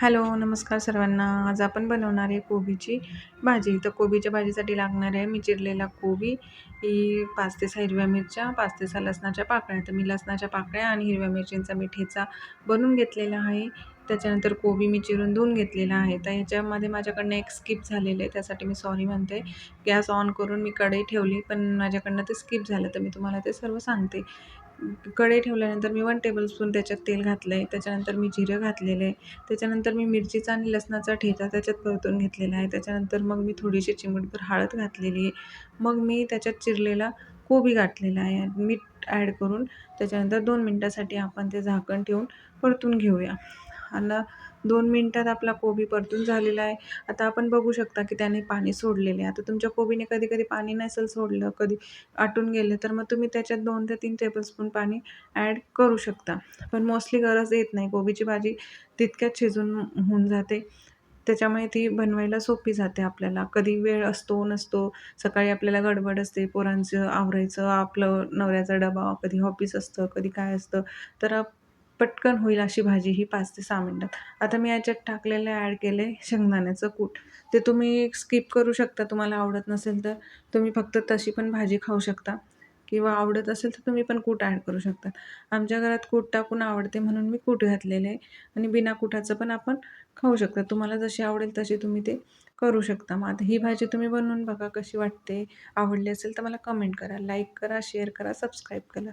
Hello नमस्कार सर्वांना. आज आपण बनवणार आहे कोबीची भाजी. तर कोबीच्या भाजीसाठी लागणार आहे मी चिरलेला कोबी. ही पाच ते सहा हिरव्या मिरच्या पाच ते सहा लसणाच्या पाकळ्या. तर मी लसणाच्या पाकळ्या आणि हिरव्या मिरच्यांचा मी ठेचा बनवून घेतलेला आहे. त्याच्यानंतर कोबी मी चिरून धुवून घेतलेला आहे. तर याच्यामध्ये माझ्याकडनं एक स्किप झालेलं आहे. त्यासाठी मी सॉरी म्हणते. गॅस ऑन करून मी कढई ठेवली पण माझ्याकडनं ते स्किप झालं. तर मी तुम्हाला ते सर्व सांगते. कढई ठेवल्यानंतर मी वन टेबलस्पून त्याच्यात तेल घातलं आहे त्याच्यानंतर मी जिरं घातलेलं आहे. त्याच्यानंतर मी मिरचीचा आणि लसणाचा ठेचा त्याच्यात परतून घेतलेला आहे. त्याच्यानंतर मग मी थोडीशी चिमटभर हळद घातलेली आहे. मग मी त्याच्यात चिरलेला कोबी घातलेला आहे. मीठ ॲड करून त्याच्यानंतर दोन मिनटासाठी आपण ते झाकण ठेवून परतून घेऊया. आणि दोन मिनटात आपला कोबी परतून झालेला आहे. आता आपण बघू शकता की त्याने पाणी सोडलेले आहे. आता तुमच्या कोबीने कधी कधी पाणी नसेल सोडलं कधी आटून गेले तर मग तुम्ही त्याच्यात दोन ते तीन टेबलस्पून पाणी ॲड करू शकता. पण मोस्टली गरज येत नाही. कोबीची भाजी तितक्यात शिजून होऊन जाते. त्याच्यामुळे ती बनवायला सोपी जाते आपल्याला. कधी वेळ असतो नसतो सकाळी आपल्याला गडबड असते पोरांचं आवरायचं आपलं नवऱ्याचा डबा कधी ऑफिस असतं कधी काय असतं तर पटकन होईल अशी भाजी ही पाच ते सहा मिनटात. आता मी याच्यात टाकलेलं ॲड केलं आहे शेंगदाण्याचं कूट. ते तुम्ही स्किप करू शकता तुम्हाला आवडत नसेल तर. तुम्ही फक्त तशी पण भाजी खाऊ शकता. किंवा आवडत असेल तर तुम्ही पण कूट ॲड करू शकता. आमच्या घरात कूट टाकून आवडते म्हणून मी कूट घातलेले आहे आणि बिना कुटाचं पण आपण खाऊ शकता. तुम्हाला जशी आवडेल तशी तुम्ही ते करू शकता. मग आता ही भाजी तुम्ही बनवून बघा कशी वाटते. आवडली असेल तर मला कमेंट करा लाईक करा शेअर करा सबस्क्राईब करा.